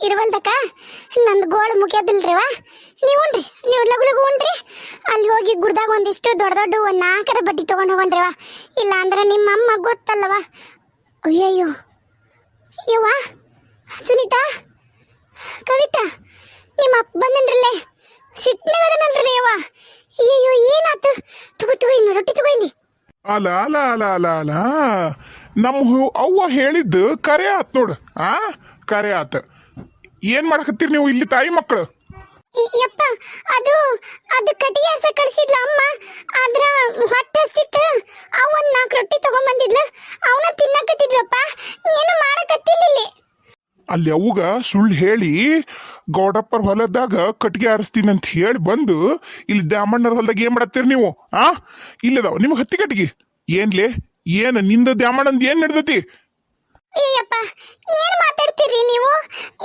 ಇರುವಲ್ದಕ್ಕ ನಂದು ಗೋಳು ಮುಗಿಯೋದಿಲ್ರಿವ ನೀವು ಉಣ್ರಿ ನೀವು ಲಗುಲಗು ಲಗು ಉಣ್ರಿ ಅಲ್ಲಿ ಹೋಗಿ ಗುಡ್ದಾಗ ಒಂದಿಷ್ಟು ದೊಡ್ಡ ದೊಡ್ಡ ಒಂದು ನಾಲ್ಕರ ಬಡ್ಡಿ ತೊಗೊಂಡು ಹೋಗಣ್ರಿವ ಇಲ್ಲ ಅಂದ್ರೆ ನಿಮ್ಮ ಅಮ್ಮ ಗೊತ್ತಲ್ಲವ ಅಯ್ಯಯ್ಯೋ. ಯವ್ವ, ಸುನೀತಾ, ಕವಿತಾ ನಿಮ್ಮ ಅಪ್ಪ ಬಂದನ್ರಲ್ಲೇ ಸಿಟ್ನಾಗದನಲ್ರಿ ಯವ್ವ. ಅಯ್ಯಯ್ಯೋ, ಏನಾತು? ತಗೋ ತಗೋ ಇನ್ನು ರೊಟ್ಟಿ ತಗೋ ಇಲ್ಲಿ. ಅಲ ಅಲ ಅಲ ನಮ್ಮ ಅವ್ವ ಹೇಳಿದ್ದು ಕರೆ ಆತ್ ನೋಡು. ಆ, ಕರೆ ಆತ. ಏನ್ ಮಾಡಕತ್ತೀರಿ ನೀವು ಇಲ್ಲಿ ತಾಯಿ ಮಕ್ಕಳು? ಯಪ್ಪ ಅದು ಅದು ಕಟಿಗೆ ಹಸ ಕಳಿಸಿದ್ಲ ಅಮ್ಮ. ಆದ್ರ ಹೊಟ್ಟೆ ಹಸ್ತಿತ್ತು. ಅವ ಒಂದ್ ನಾಲ್ಕು ರೊಟ್ಟಿ ತಗೊಂಬಂದಿದ್ಲ. ಅವನ ತಿನ್ನಕತ್ತಿದ್ವಪ್ಪ. ಏನು ಮಾಡಕತ್ತಿಲ್ಲ ಇಲ್ಲಿ. ಅಲ್ಲಿ ಅವುಗ ಸುಳ್ಳು ಹೇಳಿ ಗೌಡಪ್ಪರ ಹೊಲದಾಗ ಕಟ್ಗೆ ಆರಿಸ್ತೀನಿ ಅಂತ ಹೇಳಿ ಬಂದು ಇಲ್ಲಿ ದ್ಯಾಮಣ್ಣರ ಹೊಲದಾಗ ಏನ್ ಮಾಡತ್ತೀರಿ ನೀವು ಆ? ಇಲ್ಲದಾವ ನಿಮ್ಗೆ ಹತ್ತಿ ಕಟ್ಗಿ ಏನ್ಲೇ? ಏನ್ನಿಂದ ದ್ಯಾಮಣ್ಣಂದ್ ಏನ್ ನಡ್ದತಿ? ಏನ್ ಮಾತಾಡ್ತೀರಿ ನೀವು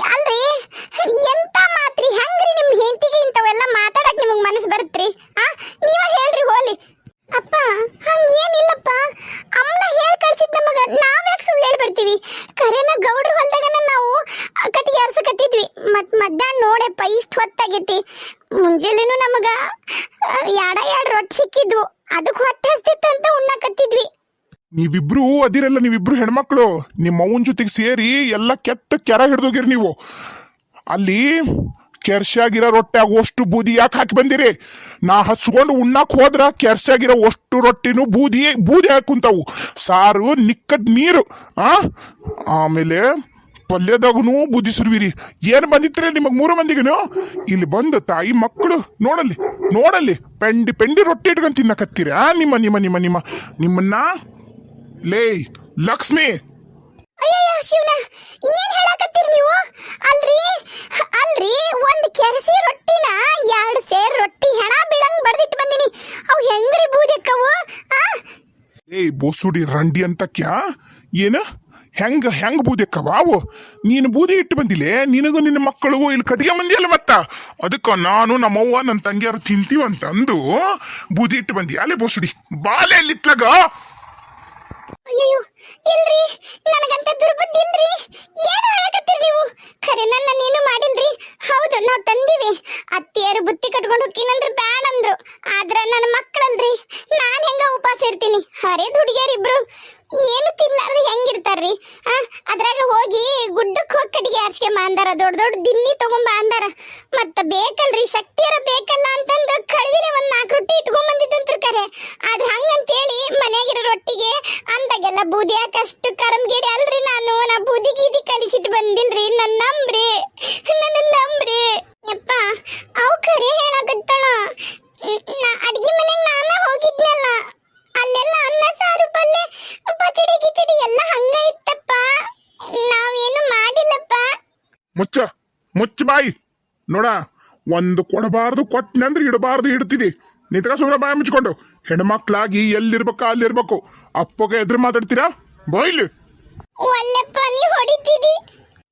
ಅಲ್ರಿ ಎಂತ ಮಾತ್ರಿ ಹೆಂಗ್ರಿ ನಿಮ್ ಹೆಂಡತಿಗೆ ಇಂಥವೆಲ್ಲ ಮಾತಾಡಕ್ ನಿಮಗ್ ಮನಸ್ಸು ಬರುತ್ತ್ರಿ ಆ ನೀವ ಹೇಳ್ರಿ ಹೋಲಿ ಅಪ್ಪ ಹಂಗ ಏನಿಲ್ಲಪ್ಪ ಅಮ್ಮನ ಹೇಳ್ ಕಳ್ಸಿದ್ ನಮಗ ನಾವ್ಯಾಕೆ ಸುಳ್ಳು ಹೇಳಿ ಬರ್ತೀವಿ ಕರೆನ ಗೌಡ್ರ ಹೊಲ್ದಾಗನ ನಾವು ಆ ಕಟ್ಟಿಗೆ ಆರ್ಸಕತ್ತಿದ್ವಿ ಮತ್ ಮಧ್ಯಾಹ್ನ ಇಷ್ಟು ಹೊತ್ತಾಗೈತಿ. ಮುಂಜಾನೆನೂ ನಮಗ ಯಾಡ ಎರಡು ರೊಟ್ಟಿ ಸಿಕ್ಕಿದ್ವು. ಅದಕ್ಕೆ ಹೊಟ್ಟೆ ಹಸ್ತಿತ್ತು ಅಂತ ಉಣ್ಣಕತ್ತಿದ್ವಿ. ನೀವಿಬ್ರು ಅದಿರಲ್ಲ, ನೀವಿಬ್ರು ಹೆಣ್ಮಕ್ಳು. ನಿಮ್ಮ ಅವನ ಜೊತೆಗೆ ಸೇರಿ ಎಲ್ಲ ಕೆಟ್ಟ ಕೆರ ಹಿಡ್ದೋಗಿರಿ ನೀವು. ಅಲ್ಲಿ ಕೆರ್ಸಾಗಿರೋ ರೊಟ್ಟಿ ಅಷ್ಟು ಬೂದಿ ಯಾಕೆ ಹಾಕಿ ಬಂದಿರಿ? ನಾ ಹಸ್ಕೊಂಡು ಉಣ್ಣಾಕ್ ಹೋದ್ರ ಕೆರ್ಸಾಗಿರೋ ಅಷ್ಟು ರೊಟ್ಟಿನೂ ಬೂದಿ ಬೂದಿ ಹಾಕುಂತಾವು ಕುಂತಾವು. ಸಾರು ನಿಕ್ಕದ್ ನೀರು, ಆ? ಆಮೇಲೆ ಪಲ್ಯದಾಗನು ಬುದ್ಧಿ ಸುರುವಿರಿ ಏನು ಬಂದಿತ್ರಿ ನಿಮಗೆ ಮೂರು ಮಂದಿಗೂ ಇಲ್ಲಿ ಬಂದು ತಾಯಿ ಮಕ್ಕಳು ನೋಡಲ್ಲಿ ನೋಡಲ್ಲಿ ಪೆಂಡಿ ಪೆಂಡಿ ರೊಟ್ಟಿ ಇಟ್ಕೊಂಡು ತಿನ್ನಕತ್ತೀರಿ. ಆ ನಿಮ್ಮ ನಿಮ್ಮ ನಿಮ್ಮ ನಿಮ್ಮ ನಿಮ್ಮನ್ನ ಲೇ ಲಕ್ಷ್ಮಿ. ಶಿವನ ಏನ್ ಹೇಳಕತ್ತೀರಿ ನೀವು? ಅಲ್ರಿ ಅಲ್ರಿ ಒಂದ್ ಕೆರಸಿ ರೊಟ್ಟಿನ ಎರಡ್ ಸೇರ್ ರೊಟ್ಟಿ ಹೆಣ ಬೀಳಂಗ್ ಬರ್ದಿಟ್ಟು ಬಂದಿನಿ. ಅವು ಹೆಂಗ್ರಿ ಬೂದಿಕ್ಕವು ಏಯ್ ಬೋಸುಡಿ ರಂಡಿ ಅಂತ ಕ್ಯಾ? ಏನು? ಹೆಂಗ ಹೆಂಗ ಬೂದಿಕ್ಕವ? ಅವು ನೀನು ಬೂದಿ ಇಟ್ಟು ಬಂದಿಲೆ, ನಿನಗೂ ನಿನ್ನ ಮಕ್ಕಳಿಗೂ ಇಲ್ಲಿ ಕಟ್ಟಿಗೆ ಮಂದಿಯಲ್ಲ ಮತ್ತ? ಅದಕ್ಕ ನಾನು ನಮ್ಮವ್ವ ನನ್ನ ತಂಗಿಯರು ತಿಂತೀವಂತ ಅಂದು ಬೂದಿ ಇಟ್ಟು ಬಂದಿ. ಅಲ್ಲೇ ಬೋಸುಡಿ, ಬಾಲೆ ಎಲ್ಲಿತ್ಲಾಗ ಅಯ್ಯೋ ಇಲ್ರಿ, ನನಗಂತ ದುರ್ಬುದ್ಧಿ ಇಲ್ರಿ. ಏನು ಹೇಳಕತ್ತೀರಿ ನೀವು? ಖರೆ, ನನ್ನ ನೀನು ಮಾಡಿಲ್ರಿ. ಹೌದು, ನಾವು ತಂದೀವಿ. ಅತ್ತಿಯರು ಬುತ್ತಿ ಕಟ್ಕೊಂಡು ಹೋಗ್ತೀನಂದ್ರೆ ಬ್ಯಾಡ ಅಂದ್ರು ಆದ್ರೆ ನನ್ನ ಮಕ್ಕಳಲ್ರಿ. ನಾನು ಹೆಂಗ ಉಪವಾಸ ಇರ್ತೀನಿ? ಹರೇದ್ ಹುಡುಗಿಯರಿಬ್ರು ಏನು ತಿನ್ಲಾರ್ದೆ ಹೆಂಗಿರ್ತಾರ್ರಿ? ಆ, ಅದ್ರಾಗ ಹೋಗಿ ಗುಡ್ಡಕ್ಕೆ ಹೋಗಿ ಕಟ್ಟಿಗೆ ಆರ್ಸ್ಕೊಂಬ ಅಂದಾರ, ದೊಡ್ಡ ದೊಡ್ಡ ದಿನ್ನಿ ತಗೊಂಬ ಅಂದಾರ. ಮತ್ತ ಬೇಕಲ್ರಿ, ಶಕ್ತಿಯರ ಬೇಕಲ್ಲ ಅಂತಂದು ಕಳವಿಲೆ ಒಂದ್ ನಾಲ್ಕು ರೊಟ್ಟಿ ಇಟ್ಕೊಂಡ್ ಬಂದಿದ್ದಂತ್ರ ಕರೆ. ಆದ್ರ ಹಂಗಂತೇಳಿ ಮನೆಗಿರೋ ರೊಟ್ಟಿಗೆ ಅಂದಾಗೆಲ್ಲ ಬೂದಿ ಹಾಕಷ್ಟು ಕರಮ್ಗೇಡಿ ಅಲ್ರಿ ನಾನು, ನಾ ಬೂದಿ ಗೀದಿ ಕಲಿಸಿಟ್ಟು ಬಂದಿಲ್ರಿ ನನ್ನ ನಂಬ್ರಿ ನನ್ನ ನಂಬ್ರಿ. ಯಪ್ಪ, ಅವು ಹೇಳಕತ್ತಳ. ನಾ, ಅಡ್ಗೆ ಮನೆಗೆ ನಾನೇ ಹೋಗಿದ್ನಲ್ಲ. ಅಲ್ಲೆಲ್ಲ ಅನ್ನ ಸಾರು ಪಲ್ಯ ಪಚಡಿ ಗಿಚಡಿ ಎಲ್ಲ ಹಂಗ ಇತ್ತಪ್ಪ. ನಾವೇನು ಮಾಡಿಲ್ಲಪ್ಪ. ಮುಚ್ಚ ಮುಚ್ಚ ಬಾಯಿ. ನೋಡ ಒಂದು ಕೊಡಬಾರ್ದು ಕೊಟ್ಟನಂದ್ರೆ ಇಡಬಾರ್ದು ಇಡ್ತಿದಿ. ನಿಂತಕ ಸುಮ್ಮನೆ ಬಾಯಿ ಮುಚ್ಕೊಂಡು ಹೆಣ್ಮಕ್ಳಾಗಿ ಎಲ್ಲಿರ್ಬೇಕು ಅಲ್ಲಿರ್ಬೇಕು. ಅಪ್ಪಗೆ ಎದ್ರು ಮಾತಾಡ್ತೀರಾ? ಬಾಯ್ಲಿ ಒಲ್ಲೆಪ್ಪ ನೀ ಹೊಡಿತಿದಿ.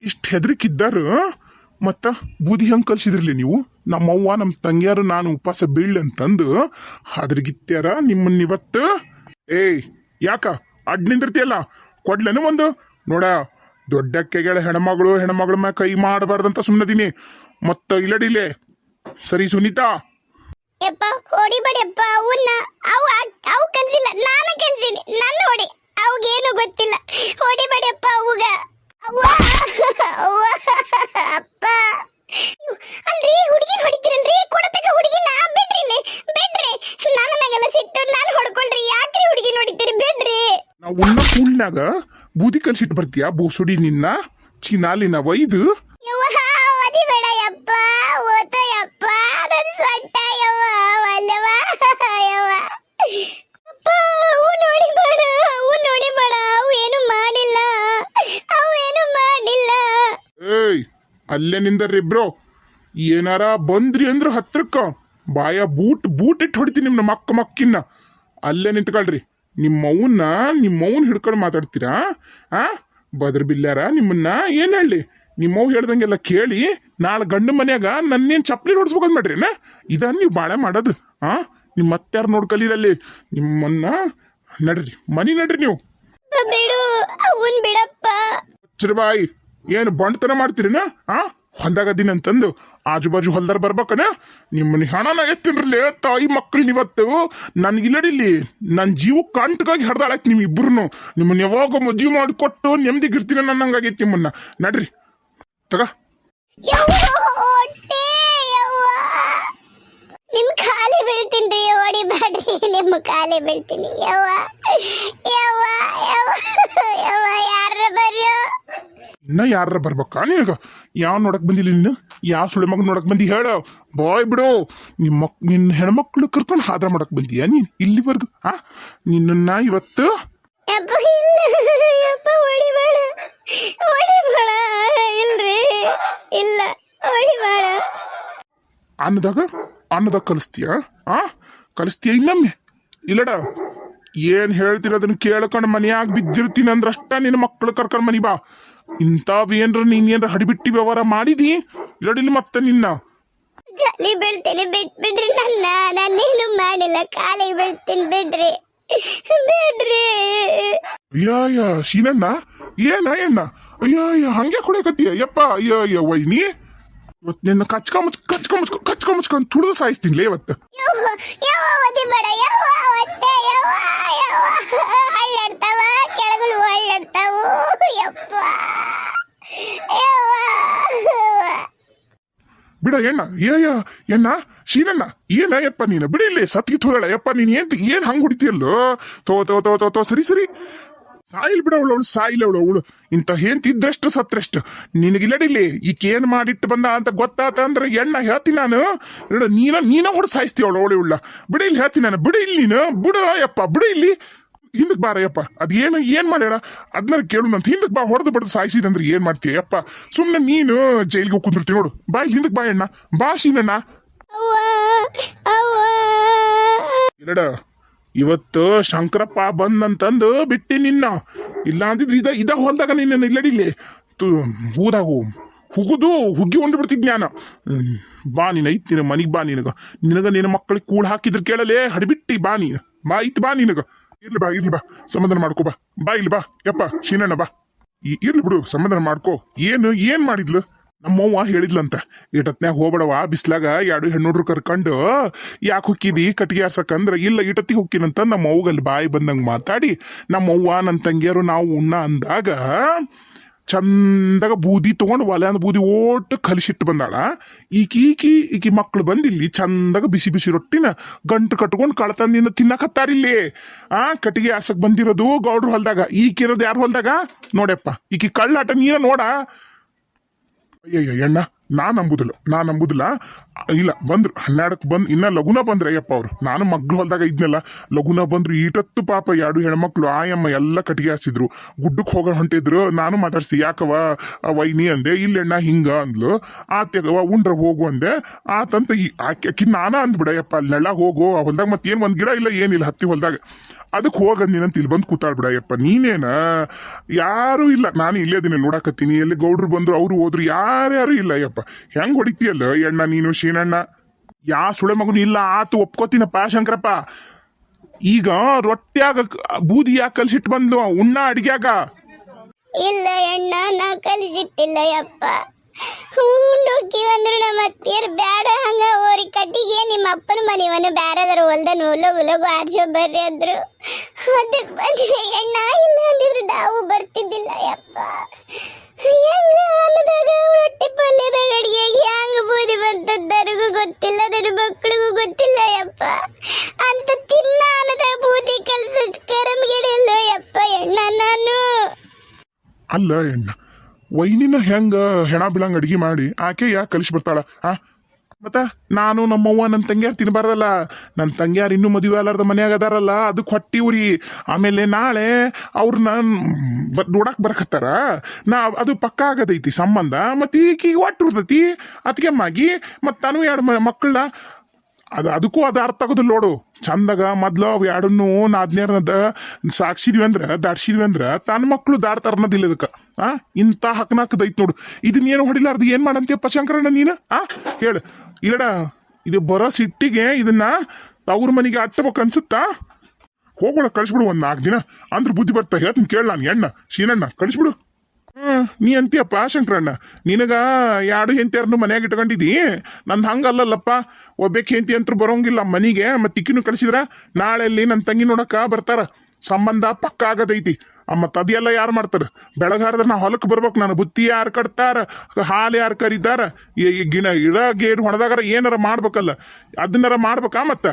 ಇಷ್ಟು ಹೆದರಿಕಿದ್ದಾರ? ಮತ್ತ ಬೂದಿ ಹೆಂಗ್ ಕಲ್ಸಿದ್ರಲಿ ನೀವು? ನಮ್ಮವ್ವ ನಮ್ಮ ತಂಗಿಯಾರು ನಾನು ಉಪವಾಸ ಬೀಳ್ಲಿ ಅಂತಂದು ಅದ್ರಗಿತ್ಯಾರ ನಿಮ್ಮನ್ನ ಇವತ್ತು? ಏಯ್, ಯಾಕ? ಅಡ್ ನಿಂದಿರ್ತಿಯಲ್ಲ ಕೊಡ್ಲೇನು ಒಂದು? ನೋಡ, ದೊಡ್ಡ ಕೆಗಳ ಹೆಣ್ಮಗಳು ಹೆಣ್ಮಗಳ ಮ್ಯಾಗ ಕೈ ಮಾಡಬಾರ್ದಂತ ಸುಮ್ಮನದೀನಿ ಮತ್ತ ಇಲ್ಲಡಿಲೆ, ಸರಿ ಸುನೀತಾ? ಯಪ್ಪ ಅವನ್ನ ಅವು ಅವು ಕಲ್ಸಿಲ್ಲ ನಾನು ಕಲ್ಸಿನಿ ನನ್ನ ಹೊಡಿ ಅವಗೇನು ಗೊತ್ತಿಲ್ಲ ಹೊಡಿಬೇಡಪ್ಪ ಅವುಗ ಅವ್ವ ಅವ್ವ ಅಪ್ಪ ಅಯ್ಯೋ, ಅಲ್ರಿ ಹುಡುಗಿನ ಹೊಡಿತಿರಲ್ರಿ ಕೊಡತಕ ಹುಡುಗಿನ ಬಿಡ್ರಿ ಇಲ್ಲಿ ಬಿಡ್ರಿ ನನ್ನ ಮ್ಯಾಗೆಲ್ಲ ಸಿಟ್ಟು ನಾನು ಹೊಡ್ಕೊಳ್ರಿ ಯಾಕ್ರಿ ಹುಡುಗಿನ ಹೊಡಿತೀರಿ ಬಿಡ್ರಿ ನಾವು ಕೂಳ್ನಾಗ ಬೂದಿ ಕಲ್ಸಿಟ್ಟು ಬರ್ತೀಯಾ? ಬೋಸುಡಿ ನಿನ್ನ ಚಿನಾಲಿನ ವೈದು? ಅಲ್ಲೇ ನಿಂದರ್ರಿ ನಿಂದರ್ರಿಬ್ರು ಏನಾರ ಬಂದ್ರಿ ಅಂದ್ರ ಹತ್ರಕ್ಕ. ಬಾಯ ಬೂಟ್ ಬೂಟ್ ಇಟ್ಟು ಹೊಡಿತೀನಿ ನಿಮ್ನ ಮಕ್ಕ ಮಕ್ಕಿನ್ನ. ಅಲ್ಲೇ ನಿಂತ್ಕೊಳ್ರಿ. ನಿಮ್ಮವ್ವನ್ನ ನಿಮ್ಮವ್ವನ್ ಹಿಡ್ಕೊಂಡು ಮಾತಾಡ್ತೀರಾ? ಆ? ಬದ್ರ ಬಿಲ್ಲಾರ ನಿಮ್ಮನ್ನ? ಏನ್ ಹೇಳಿ? ನಿಮ್ಮವ್ ಹೇಳ್ದಂಗೆಲ್ಲ ಕೇಳಿ ನಾಳೆ ಗಂಡು ಮನ್ಯಾಗ ನನ್ನೇನು ಚಪ್ಪಲಿ ನೋಡ್ಸ್ಬೇಕು ಮಾಡ್ರಿ ಇದನ್ನ ನೀವು ಬಾಳೆ ಮಾಡೋದು ಆ? ನಿಮ್ಮ ಮತ್ತಾರು ನೋಡ್ಕಲಿರಲ್ಲಿ ನಿಮ್ಮನ್ನ ನಡ್ರಿ ಮನಿ ನಡ್ರಿ ನೀವು. ಬಿಡು ಅವನ್ ಬಿಡಪ್ಪ. ಚಿರಬಾಯಿ ಏನು ಬಂಡ್ತನ ಮಾಡ್ತೀರಿನ ಆ? ಹೊಲ್ದಾಗ ದಿನ ಅಂತಂದು ಆಜು ಬಾಜು ಹೊಲ್ದಾರ ಬರ್ಬೇಕನ? ನಿಮ್ಮನ್ನ ಹಣನ ಎತ್ತಿನ್ರಲಿ ತಾಯಿ ಮಕ್ಕಳು ಇವತ್ತು? ನನ್ಗಿಲ್ಲಡಿಲ್ಲಿ ನನ್ನ ಜೀವ ಕಂಟಗಾಗಿ ಹಡ್ದಾಳಾಯ್ತು ನೀವು ಇಬ್ಬರು ನಿಮ್ಮನ್ನ ಯಾವಾಗ ಮದುವೆ ಮಾಡಿಕೊಟ್ಟು ನನ್ನ ನನ್ನಂಗಾಗೈತಿ ನಿಮ್ಮನ್ನ. ನಡ್ರಿ. ತಗ ಯವ್ವ ಹೊಟ್ಟೆ ಯವ್ವ ನಿಮ್ ಕಾಲಿ ಬೀಳ್ತೀನಿ ಹೊಡಿಬೇಡ್ರಿ ನಿಮ್ಮ ಕಾಲಿ ಬೀಳ್ತೀನಿ. ಯವ್ವ ಯವ್ವ ಯವ್ವ ಯಾರ ಬರ್ಯೋ? ಇನ್ನ ಯಾರ ಬರ್ಬೇಕಾ? ನಿನಗ ಯಾವ ನೋಡಕ್ ಬಂದಿಲ್ಲ ನೀನು? ಯಾವ ಸುಳಿ ಮಗ ನೋಡಕ್ ಬಂದಿ ಹೇಳ. ಬಾಯ್ ಬಿಡು. ನಿಮ್ಮ ಮಕ್ ನಿನ್ನ ಹೆಣ್ಮಕ್ಳು ಕರ್ಕೊಂಡು ಹಾದ್ರ ಮಾಡಕ್ ಬಂದಿಯಾ ನೀನ್ ಇಲ್ಲಿವರೆಗೂ? ಆ? ನಿನ್ನ ಇವತ್ತು ಅನ್ನದಾಗ ಅನ್ನದಾಗ ಕಲಿಸ್ತೀಯ? ಆ? ಕಲಿಸ್ತೀಯ ಇನ್ನೊಮ್ಮೆ? ಇಲ್ಲಡ ಏನ್ ಹೇಳ್ತೀರ ಅದನ್ನ ಕೇಳ್ಕೊಂಡು ಮನೆಯಾಗ ಬಿದ್ದಿರ್ತೀನಿ ಅಂದ್ರಷ್ಟ ನಿನ್ನ ಮಕ್ಕಳು ಕರ್ಕೊಂಡ್ ಮನಿ ಬಾ. ಇಂಥವೇನ್ರ ನೀನ್ ಏನ್ರ ಹಡಿಬಿಟ್ಟಿ ವ್ಯವಹಾರ ಮಾಡಿದಿ? ಇಲ್ಲಡಿಲ್ಲ ಮತ್ತೆ ನಿನ್ನ. ಬೀಳ್ತೀನಿ ಬಿಟ್ಬಿಡ್ರಿ ನನ್ನ. ನಾನೇನು ಮಾಡಿಲ್ಲ ಕಾಲಿಗೆ ಬೀಳ್ತೀನಿ ಬಿಡ್ರಿ. ಬಿಡ್ರಿ. ಅಯ್ಯಯ್ಯ ಶೀನಣ್ಣ? ಏನ ಏನ? ಅಯ್ಯಯ್ಯ ಹಂಗೆ ಕೊಡಕತ್ತೀಯ ಯಪ್ಪ ಅಯ್ಯ ಅಯ್ಯೋ ವೈನಿ. ಇವತ್ತು ನಿನ್ನ ಕಚ್ಕ ಮುಚ್ ಕಚ್ಕ ಮುಚ್ಕ ಕಚ್ಕ ಮುಚ್ಕೊಂಡು ತುಳಿದು ಸಾಯಿಸ್ತೀನಿ ಇವತ್ತು. ಯವ್ವ ಯವ್ವ. ಬಿಡ ಎಣ್ಣ ಏಯ ಎಣ್ಣ ಶೀನಣ್ಣ ಏನ ಯಪ್ಪ ನೀನು? ಬಿಡಿ ಇಲ್ಲಿ ಸತ್ಗಿ ಹೋದಳ ಯಪ್ಪ ನೀನ್ ಏನ್ ಏನ್ ಹಂಗ್ ಹೊಡಿತೀಯಲ್ಲೋ? ತೋ ತೋ ತೋ ತೋ ತೋ ಸರಿ ಸರಿ. ಸಾಯಿಲ್ ಬಿಡವಳು ಅವಳು ಸಾಯಿಲ್ ಅವಳು. ಅವಳು ಇಂತ ಹೇಂತಿದ್ರಷ್ಟು ಸತ್ರಷ್ಟು. ನಿನಗಿಲ್ಲಡಿಲಿ ಈಕೆ ಏನ್ ಮಾಡಿಟ್ಟು ಬಂದ ಅಂತ ಗೊತ್ತಾತ ಅಂದ್ರೆ ಎಣ್ಣ ಹೇಳ್ತೀನಿ ನಾನು. ನೋಡು, ನೀನ ನೀನ ಹೊಡ್ ಸಾಯಿಸ್ತೀವಿ ಅವಳು ಅವಳು ಉಳ್ಳ ಬಿಡಿ ಇಲ್ಲಿ ಹೇಳ್ತೀನಿ ನಾನು. ಬಿಡಿ ಇಲ್ಲಿ ನೀನು. ಬಿಡ ಅಯ್ಯಪ್ಪ ಬಿಡಿ ಇಲ್ಲಿ. ಹಿಂದಕ್ಕೆ ಬಾರಯ್ಯಪ್ಪ ಅದೇನು ಏನು ಏನ್ ಮಾಡ್ಯಾಳ? ಅದನ್ನ ಕೇಳು ನಂತ. ಹಿಂದಕ್ ಬಾ ಹೊಡೆದು ಬಡ್ದು ಸಾಯಿಸಿದಂದ್ರೆ ಏನು ಮಾಡ್ತೀಯ ಅಪ್ಪ ಸುಮ್ಮನೆ ನೀನು ಜೈಲಿಗೆ ಹೋಗಿ ಕುಂದಿರ್ತೀವಿ ನೋಡು. ಬಾ ಇಲ್ಲಿ ಹಿಂದಕ್ ಬಾ ಅಣ್ಣ ಬಾ ಶೀನಣ್ಣ. ಇಲ್ಲಡ. ಇವತ್ತು ಶಂಕರಪ್ಪ ಬಂದಂತಂದು ಬಿಟ್ಟಿ ನಿನ್ನ. ಇಲ್ಲ ಅಂತಿದ್ರೆ ಇದ ಇದ ಹೊಲ್ದಾಗ ನಿನ್ನ ಇಲ್ಲಡಿಲ್ಲಿ ತು, ಹೂದಾಗು. ಹುಗುದು, ಹುಗ್ಗಿ ಉಂಡು ಬಿಡ್ತಿದ್ ನಾನು ಬಾ ನೀನು, ಐತ್ ನಿನ, ಮನಿಗ್ ಬಾ ನಿನಗ. ನಿನಗ ನಿನ್ನ ಮಕ್ಕಳಿಗೆ ಕೂಳು ಹಾಕಿದ್ರು ಕೇಳಲೇ ಹಡಿಬಿಟ್ಟಿ ಬಾ ನೀನು. ಬಾ, ಐತ್ ಬಾ ನಿನಗ. ಇರ್ಲಿ ಬಾ ಇರ್ಲಿ ಬಾ ಸಮಾಧಾನ ಮಾಡ್ಕೋ ಬಾ. ಬಾ, ಇಲ್ಲಿ ಬಾ. ಯಪ್ಪ, ಶೀನಣ್ಣ ಬಾ. ಇರ್ಲಿ ಬಿಡು ಸಮಾಧಾನ ಮಾಡ್ಕೋ. ಏನು ಏನು ಮಾಡಿದ್ಲು? ನಮ್ಮವ್ವ ಹೇಳಿದ್ಲಂತ ಇಟತ್ನ್ಯಾಗ ಹೋಗ್ಬೇಡವ ಬಿಸ್ಲಾಗ ಎರಡು ಹೆಣ್ಣುಡ್ರು ಕರ್ಕೊಂಡು ಯಾಕೆ ಹುಕ್ಕಿದಿ? ಕಟ್ಟಿಗೆ ಆರ್ಸಕ್ಕಂದ್ರ ಇಲ್ಲ ಇಟತ್ತಿಗೆ ಹುಕ್ಕಿನಂತ ನಮ್ಮ ಅವ್ಗಲ್ಲಿ ಬಾಯಿ ಬಂದಂಗ ಮಾತಾಡಿ, ನಮ್ಮವ್ವ ನನ್ನ ತಂಗಿಯರು ನಾವು ಉಣ್ಣ ಅಂದಾಗ ಚಂದಾಗ ಬೂದಿ ತಗೊಂಡು ಒಲೆ ಅಂದ ಬೂದಿ ಓಟ್ ಕಲಿಸಿಟ್ಟು ಬಂದಾಳ. ಈಕಿ ಈಕಿ ಈಕಿ ಮಕ್ಳು ಬಂದಿಲ್ಲಿ ಚಂದಾಗ ಬಿಸಿ ಬಿಸಿ ರೊಟ್ಟಿನ ಗಂಟು ಕಟ್ಕೊಂಡು ಕಳ್ತಂದಿಂದ ತಿನ್ನಕತ್ತಾರಿಲ್ಲಿ ಆ ಕಟ್ಟಿಗೆ ಆಸಕ್ ಬಂದಿರೋದು ಗೌಡ್ರ ಹೊಲ್ದಾಗ, ಈಕಿರೋದು ಯಾರು ಹೊಲ್ದಾಗ? ನೋಡಪ್ಪ ಈಕಿ ಕಳ್ಳಾಟ ನೀನ ನೋಡ. ಅಯ್ಯಯ್ಯ, ಎಣ್ಣ, ನಾ ನಂಬುದಿಲ್ಲ ನಾ ನಂಬುದಿಲ್ಲ. ಇಲ್ಲ, ಬಂದ್ರು ಹನ್ನೆರಡಕ್ಕೆ ಬಂದು, ಇನ್ನ ಲಗುನ ಬಂದ್ರೆ, ಅಯ್ಯಪ್ಪ ಅವ್ರು. ನಾನು ಮಗ್ಳು ಹೊಲ್ದಾಗ ಇದ್ನಲ್ಲ, ಲಗುನ ಬಂದ್ರು, ಈಟತ್ತು ಪಾಪ ಎರಡು ಹೆಣ್ಮಕ್ಳು ಆಯಮ್ಮ ಎಲ್ಲ ಕಟ್ಟಿಗೆ ಹಾಸಿದ್ರು. ಗುಡ್ಡಕ್ಕೆ ಹೋಗೋ ಹೊಂಟಿದ್ರು, ನಾನು ಮಾತಾಡ್ಸಿ ಯಾಕವ ವೈನಿ ಅಂದೆ ಇಲ್ಲೆಣ್ಣ ಹಿಂಗ ಅಂದ್ಲು. ಆತ್ಯಗವ ಉಂಡ್ರ ಹೋಗು ಅಂದೆ. ಆತಂತ ಈ ಆಕೆ, ಆಕಿ ನಾನ ಅಂದ್ಬಿಡಯ್ಯಪ್ಪ ಅಲ್ಲಿ ನೆಳ ಹೋಗು, ಆ ಹೊಲ್ದಾಗ ಮತ್ತೇನು ಒಂದ್ ಗಿಡ ಇಲ್ಲ, ಏನಿಲ್ಲ, ಹತ್ತಿ ಹೊಲ್ದಾಗ. ಅದಕ್ಕೆ ಹೋಗಂದಿನಂತ ಇಲ್ಲಿ ಬಂದು ಕೂತಾಳ್ ಯಪ್ಪ ನೀನೇನ? ಯಾರು ಇಲ್ಲ. ನಾನು ಇಲ್ಲೇ ಅದನ್ನ ನೋಡಕತ್ತೀನಿ. ಎಲ್ಲಿ ಗೌಡ್ರು ಬಂದ್ರು ಅವ್ರು ಹೋದ್ರು. ಯಾರ್ಯಾರು ಇಲ್ಲ ಯಪ್ಪ ಹೆಂಗ್ ಹೊಡಿತೀಯಲ್ಲ ಎಣ್ಣ ನೀನು, ಶೀನಣ್ಣ? ಯಾ ಸುಳೆ ಮಗನು ಇಲ್ಲ, ಆತು ಒಪ್ಕೋತೀನಪ್ಪ, ಶಂಕರಪ್ಪ. ಈಗ ರೊಟ್ಟ್ಯಾಗ ಬೂದಿ ಯಾಕೆ ಕಲ್ಸಿಟ್ಟು ಬಂದ್ಲು, ಉಣ್ಣ ಅಡ್ಗ್ಯಾಗ. ಇಲ್ಲ ಎಣ್ಣ ನಾ ಕಲಿಸಿಟ್ಟಿಲ್ಲ ಯಪ್ಪ ಉಂಡೋಕಿವಂದ್ರು ನಮ್ಮ ಅತ್ತಿಯರ್, ಬ್ಯಾಡ, ಹಂಗ ಓರಿ ಕಟ್ಟಿಗೆ, ನಿಮ್ಮ ಅಪ್ಪನ ಮನೆಯವನು ಬ್ಯಾರದರ, ಹೊಲ್ದ ನೋಲೋಗ ಲಗು ಆರ್ಸೋ ಬರ್ರಿ ಅಂದ್ರು. ಅದಕ್ಕೆ ಬಂದ್ರೆ ಎಣ್ಣ ಇಲ್ಲ ಅಂದಿದ್ರು, ನಾವು ಬರ್ತಿದ್ದಿಲ್ಲ, ಯಪ್ಪ. ಹೆಂಗ ಅನ್ನದಾಗ ರೊಟ್ಟಿ ಪಲ್ಯದಾಗ ಅಡಿಗೆಗೆ ಹ್ಯಾಂಗ ಬೂದಿ ಬಂತದ್ದರಿಗೂ ಗೊತ್ತಿಲ್ಲ ನನ್ನ ಮಕ್ಕಳಿಗೂ ಗೊತ್ತಿಲ್ಲ, ಯಪ್ಪ. ಅಂತ ತಿನ್ನ ಅನ್ನದಾಗ ಬೂದಿ ಕಲ್ಸ ಕರಮ್ಗಿಡಲ್ಲೋ ಯಪ್ಪ ಎಣ್ಣ ನಾನು. ಅಲ್ಲ ಎಣ್ಣ ವೈನಿನ ಹೆಂಗ ಹೆಣ ಬಿಳಂಗ ಅಡಿಗೆ ಮಾಡಿ, ಆಕೆ ಯಾ ಕಲಿಸಿ ಬರ್ತಾಳ, ಆ? ಮತ್ತ ನಾನು ನಮ್ಮವ್ವ ನನ್ನ ತಂಗ್ಯಾರ್ ತಿನ್ಬಾರ್ದಲ್ಲ ನನ್ನ ತಂಗ್ಯಾರ್ ಇನ್ನೂ ಮದುವೆ ಅಲ್ಲಾರ್ದ ಮನ್ಯಾಗ ಅದಾರಲ್ಲ ಅದಕ್ಕೆ ಹೊಟ್ಟಿ ಉರಿ. ಆಮೇಲೆ ನಾಳೆ ಅವ್ರನ್ನ ಬ ನೋಡಕ್ಕೆ ಬರಕತ್ತಾರ. ನಾ ಅದು ಪಕ್ಕ ಆಗದೈತಿ ಸಂಬಂಧ, ಮತ್ತೆ ಈಗೀಗ ಒಟ್ಟು ಇರ್ತೈತಿ ಮಾಗಿ ಮತ್ತು ನಾನು ಎರಡು ಮಕ್ಕಳನ್ನ ಅದು ಅದಕ್ಕೂ ಅದು ಅರ್ಥ ಆಗೋದಿಲ್ಲ ನೋಡು. ಚಂದಾಗ ಮೊದ್ಲು ಅವು ಎರಡನ್ನು ನಾದ್ನೇರ್ನದ ಸಾಕ್ಸಿದ್ವಿ ಅಂದ್ರೆ ದಾಡ್ಸಿದ್ವಿ ಅಂದ್ರೆ ತನ್ನ ಮಕ್ಕಳು ದಾಡ್ತಾರ ಅನ್ನೋದಿಲ್ಲ ಇದಕ್ಕೆ ಆ ಇಂಥ ಹಕ್ನಾಕದೈತ್ ನೋಡು. ಇದನ್ನ ಏನು ಹೊಡಿಲಾರ್ದು? ಏನು ಮಾಡಂತೀಯಪ್ಪ ಶಂಕರಣ್ಣ ನೀನು? ಆ, ಹೇಳು. ಇಲ್ಲಡ, ಇದು ಬರೋ ಸಿಟ್ಟಿಗೆ ಇದನ್ನ ತವ್ರ ಮನೆಗೆ ಅಟ್ಟಬೇಕು ಅನ್ಸುತ್ತಾ ಹೋಗೋಣ ಕಳಿಸ್ಬಿಡು ಒಂದು ನಾಲ್ಕು ದಿನ. ಅಂದ್ರೆ ಬುದ್ಧಿ ಬರ್ತಾ, ಹೇಳ್ತೀನಿ ಕೇಳ ನಾನು, ಎಣ್ಣ, ಶೀನಣ್ಣ, ಕಳಿಸ್ಬಿಡು. ನೀ ಅಂತೀಯಪ್ಪ, ಶಂಕರಣ್ಣ. ನಿನಗ ಎರಡು ಹೆಂತಿಯರ್ನು ಮನ್ಯಾಗ ಇಟ್ಕೊಂಡಿದ್ದಿ ನಂದು ಹಂಗಲ್ಲಲ್ಲಪ್ಪ. ಒಬ್ಬಕ್ಕೆ ಹೆಂತಿ ಅಂತ ಬರೋಂಗಿಲ್ಲ ಮನೆಗೆ, ಮತ್ತೆ ಇಕ್ಕಿನೂ ಕಳಿಸಿದ್ರ ನಾಳೆ ಅಲ್ಲಿ ನನ್ನ ತಂಗಿ ನೋಡಕ್ಕ ಬರ್ತಾರ. ಸಂಬಂಧ ಪಕ್ಕ ಆಗದೈತಿ. ಮತ್ತು ಅದೆಲ್ಲ ಯಾರು ಮಾಡ್ತಾರೆ? ಬೆಳಗಾರದ್ರೆ ನಾ ಹೊಲಕ್ಕೆ ಬರ್ಬೇಕು, ನಾನು ಬುತ್ತಿ ಯಾರು ಕಟ್ತಾರ? ಹಾಲು ಯಾರು ಕರೀತಾರ ಗಿನ ಗಿಣ ಇಡ ಗೇಟ್ ಹೊಡೆದಾಗಾರ ಏನಾರ ಮಾಡ್ಬೇಕಲ್ಲ. ಅದನ್ನಾರ ಮಾಡ್ಬೇಕಾ ಮತ್ತೆ?